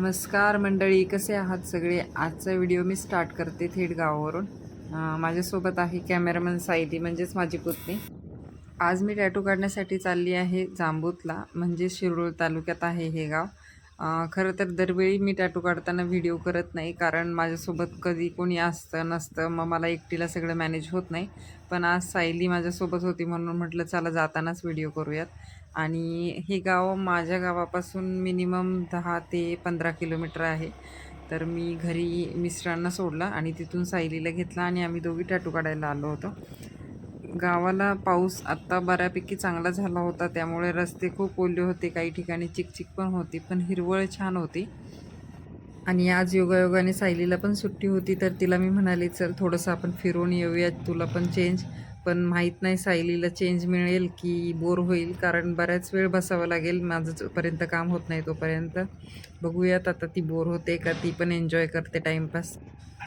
नमस्कार मंडळी कसे आहात सगळे? आजचा व्हिडिओ मी स्टार्ट करते थेट गावावरून माझ्यासोबत आहे कॅमेरामन सायली म्हणजेच माझी पुतणी. आज मी टॅटू काढण्यासाठी चालली आहे जांबूतला म्हणजे शिरूर तालुक्यात आहे हे गाव. खरं तर दरवेळी मी टॅटू काढताना व्हिडिओ करत नाही. कारण माझ्यासोबत कधी कोणी असतं नसतं मग मला एकटीला सगळं मॅनेज होत नाही. पण आज सायली माझ्यासोबत होती म्हणून म्हटलं चला जातानाच व्हिडिओ करूयात. आणि हे गाव माझ्या गावापासून मिनिमम दहा ते पंधरा किलोमीटर आहे. तर मी घरी मिस्टरांना सोडलं आणि तिथून सायलीला घेतला आणि आम्ही दोघी टॅटू काढायला आलो होतो. गावाला पाऊस आत्ता बऱ्यापैकी चांगला झाला होता. त्यामुळे रस्ते खूप ओले होते. काही ठिकाणी चिकचिक पण होती पण हिरवळ छान होती. आणि आज योगायोगाने सायलीला पण सुट्टी होती. तर तिला मी म्हणाले चल थोडंसं आपण फिरून येऊयात. तुला पण चेंज पण माहीत नाही सायलीला चेंज मिळेल की बोर होईल. कारण बऱ्याच वेळ बसावं लागेल. माझं जोपर्यंत काम होत नाही तोपर्यंत. बघूयात आता ती बोर होते का? ती पण एन्जॉय करते टाईमपास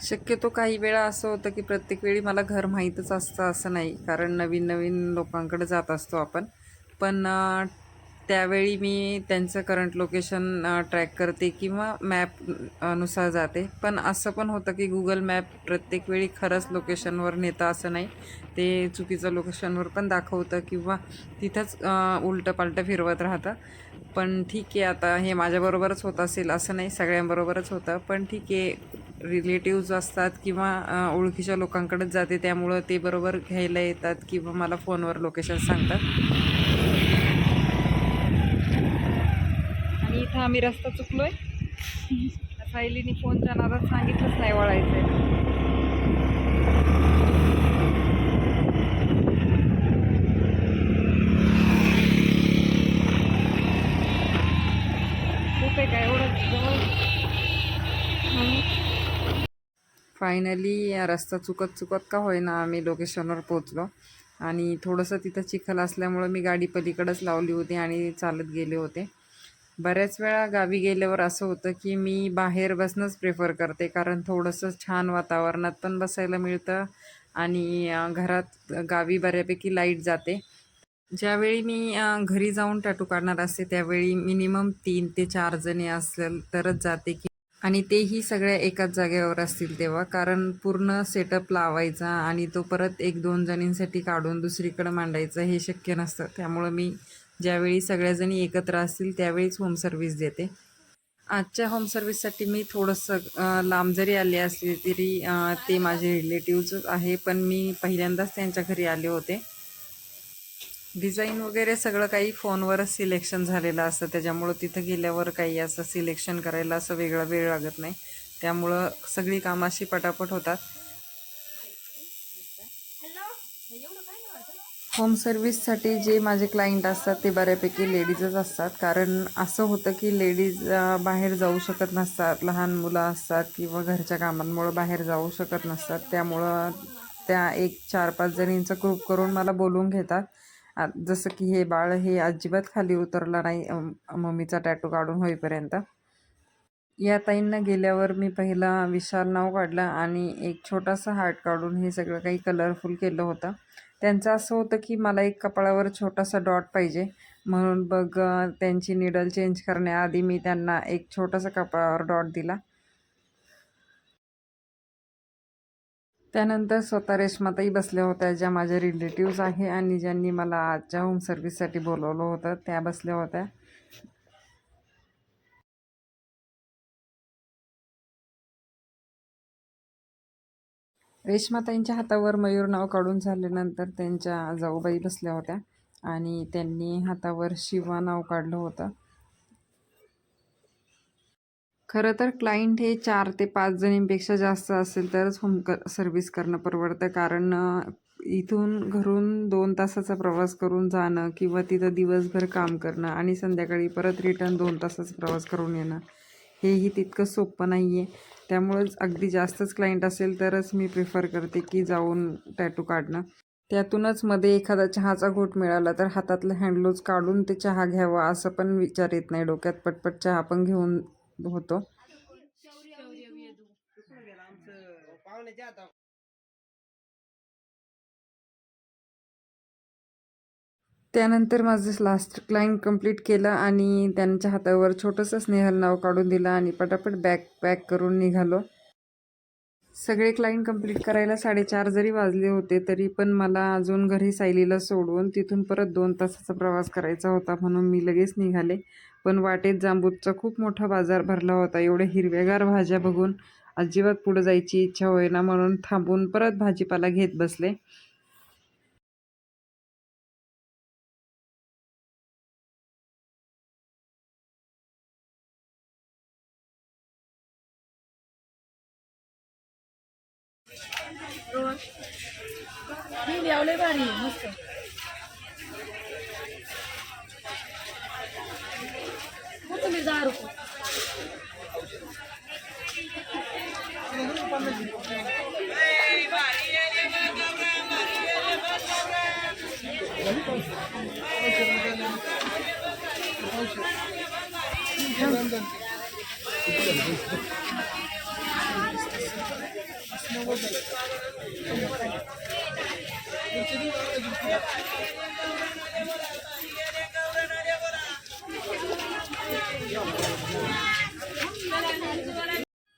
शक्यतो काही वेळा असं होतं की प्रत्येक वेळी मला घर माहीतच असतं असं नाही. कारण नवीन नवीन लोकांकडे जात असतो आपण. पण त्यावेळी मी त्यांचं करंट लोकेशन ट्रॅक करते किंवा मॅपनुसार जाते. पण असं पण होतं की गुगल मॅप प्रत्येक वेळी खरंच लोकेशनवर नेतं असं नाही. ते चुकीचं लोकेशनवर पण दाखवतं किंवा तिथंच उलटं पालटं फिरवत राहतं. पण ठीक आहे आता हे माझ्याबरोबरच होत असेल असं नाही सगळ्यांबरोबरच होतं. पण ठीक आहे रिलेटिव्ज असतात किंवा ओळखीच्या लोकांकडेच जाते त्यामुळं ते बरोबर घ्यायला येतात किंवा मला फोनवर लोकेशन सांगतात. इथं आम्ही रस्ता चुकलोय. सायलीने फोनच्या नादात सांगितलंच नाही वळायचं आहे काय फायनली रस्ता चुकत चुकत का होईना आम्ही लोकेशनवर पोचलो आणि थोडंसं तिथं चिखल असल्यामुळं मी गाडी पलीकडंच लावली होती आणि चालत गेले होते. बऱ्याच वेळा गावी गेल्यावर असं होतं की मी बाहेर बसणंच प्रेफर करते कारण थोडंसं छान वातावरणात पण बसायला मिळतं आणि घरात गावी बऱ्यापैकी लाइट जाते. ज्यावेळी मी घरी जाऊन टॅटू काढणार असते त्यावेळी मिनिमम तीन ते चार जणी असेल तरच जाते की आणि तेही सगळ्या एकाच जागेवर असतील तेव्हा कारण पूर्ण सेटअप लावायचा आणि तो परत एक दोन जणींसाठी काढून दुसरीकडे मांडायचं हे शक्य नसतं. त्यामुळं मी ज्यावेळी सगळ्याजणी एकत्र असतील त्यावेळीच होम सर्व्हिस देते. आजच्या होम सर्व्हिससाठी मी थोडंसं लांब जरी आले असले तरी ते माझे रिलेटिव्ज आहे पण मी पहिल्यांदाच त्यांच्या घरी आले होते. डिझाईन वगैरे सगळं काही फोनवरच सिलेक्शन झालेलं असतं. त्याच्यामुळं तिथं गेल्यावर काही असं सिलेक्शन करायला असं वेगळा वेळ लागत नाही. त्यामुळं सगळी कामाशी पटापट होतात. होम सर्विससाठी जे माझे क्लायंट असतात ते बऱ्यापैकी लेडीजच असतात. कारण असं होतं की लेडीज बाहेर जाऊ शकत नसतात. लहान मुलं असतात किंवा घरच्या कामांमुळं बाहेर जाऊ शकत नसतात. त्यामुळं त्या एक चार पाच जणींचा ग्रुप करून मला बोलवून घेतात. जसं की हे बाळ हे अजिबात खाली उतरलं नाही मम्मीचा टॅटू काढून होईपर्यंत. या ताईंना गेल्यावर मी पहिला विशाल नाव काढलं आणि एक छोटासा हार्ट काढून हे सगळं काही कलरफुल केलं होतं. त्यांचं असं होतं की मला एक कपाळावर छोटासा डॉट पाहिजे. म्हणून बघ त्यांची निडल चेंज करण्याआधी मी त्यांना एक छोटासा कपाळावर डॉट दिला. त्यानंतर स्वतः रेश्माताई बसल्या होत्या ज्या माझ्या रिलेटिव्ज आहे आणि ज्यांनी मला आजच्या होम सर्व्हिससाठी बोलवलं होतं. त्या बसल्या होत्या. रेश्माताईंच्या हातावर मयूर नाव काढून झाल्यानंतर त्यांच्या जाऊबाई बसल्या होत्या आणि त्यांनी हातावर शिवा नाव काढलं होतं. खरं तर क्लायंट हे चार ते पाच जणींपेक्षा जास्त असेल तरच होम क सर्व्हिस करणं परवडतं. कारण इथून घरून दोन तासाचा प्रवास करून जाणं किंवा तिथं दिवसभर काम करणं आणि संध्याकाळी परत रिटर्न दोन तासाचा प्रवास करून येणं हेही तितकं सोपं नाही आहे त्यामुळंच अगदी जास्तच क्लायंट असेल तरच मी प्रिफर करते की जाऊन टॅटू काढणं. त्यातूनच मध्ये एखादा चहाचा घोट मिळाला तर हातातलं हँडलोज काढून ते चहा घ्यावा असं पण विचार येत नाही डोक्यात. पटपट चहा पण घेऊन होतो. त्यानंतर माझं लास्ट क्लाइंट कंप्लीट केलं आणि त्यांच्या हातावर छोटंसं स्नेहल नाव काढून दिलं आणि पटापट बॅग पॅक करून निघालो. सगळे क्लाइंट कंप्लीट करायला साडेचार जरी वाजले होते तरी पण मला अजून घरी सायलीला सोडून तिथून परत दोन तासाचा प्रवास करायचा होता म्हणून मी लगेच निघाले. पण वाटेत जांबूतचा खूप मोठा बाजार भरला होता. एवढ्या हिरव्यागार भाज्या बघून अजिबात पुढं जायची इच्छा होईना म्हणून थांबून परत भाजीपाला घेत बसले. मी लावले भारी मस्त कोथिंबीर दहा रुपये Thank you.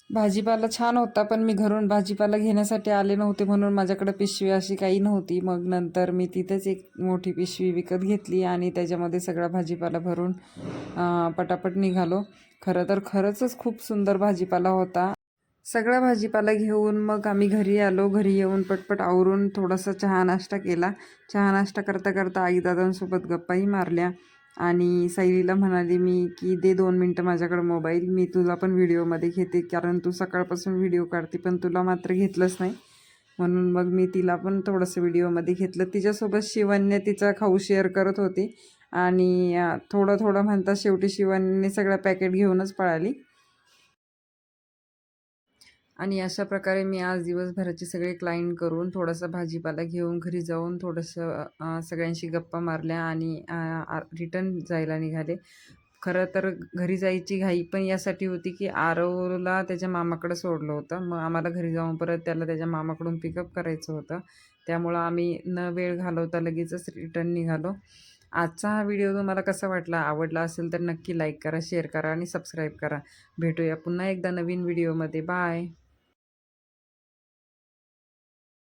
भाजीपाला छान होता पण मी घरून भाजीपाला घेण्यासाठी आले नव्हते म्हणून माझ्याकडे पिशवी अशी काही नव्हती. मग नंतर मी तिथेच एक मोठी पिशवी विकत घेतली आणि त्याच्यामध्ये सगळा भाजीपाला भरून पटापट निघालो. खरं तर खरंच खूप सुंदर भाजीपाला होता सगळा भाजीपाला घेऊन मग आम्ही घरी आलो. घरी येऊन पटपट आवरून थोडासा चहा नाश्ता केला. चहा नाश्ता करता करता आईदादांसोबत गप्पाही मारल्या आणि सायलीला म्हणाली मी की दे दोन मिनटं माझ्याकडे मोबाईल. मी तुला पण व्हिडिओमध्ये घेते. कारण तू सकाळपासून व्हिडिओ काढते पण तुला मात्र घेतलंच नाही. म्हणून मग मी तिला पण थोडंसं व्हिडिओमध्ये घेतलं. तिच्यासोबत शिवन्य तिचा खाऊ शेअर करत होती आणि थोडं थोडं म्हणता शेवटी शिवन्यने सगळं पॅकेट घेऊनच पळाली. आणि अशा प्रकारे मी आज दिवसभराचे सगळे क्लाइंट करून थोडासा भाजीपाला घेऊन घरी जाऊन थोडंसं सगळ्यांशी गप्पा मारल्या आणि रिटर्न जायला निघाले. खरं तर घरी जायची घाई पण यासाठी होती की आरवला त्याच्या मामाकडं सोडलं होतं. मग आम्हाला घरी जाऊन परत त्याला त्याच्या मामाकडून पिकअप करायचं होतं. त्यामुळं आम्ही न वेळ घालवता लगेचच रिटर्न निघालो. आजचा हा व्हिडिओ तुम्हाला कसा वाटला आवडला असेल तर नक्की लाईक करा शेअर करा आणि सबस्क्राईब करा. भेटूया पुन्हा एकदा नवीन व्हिडिओमध्ये बाय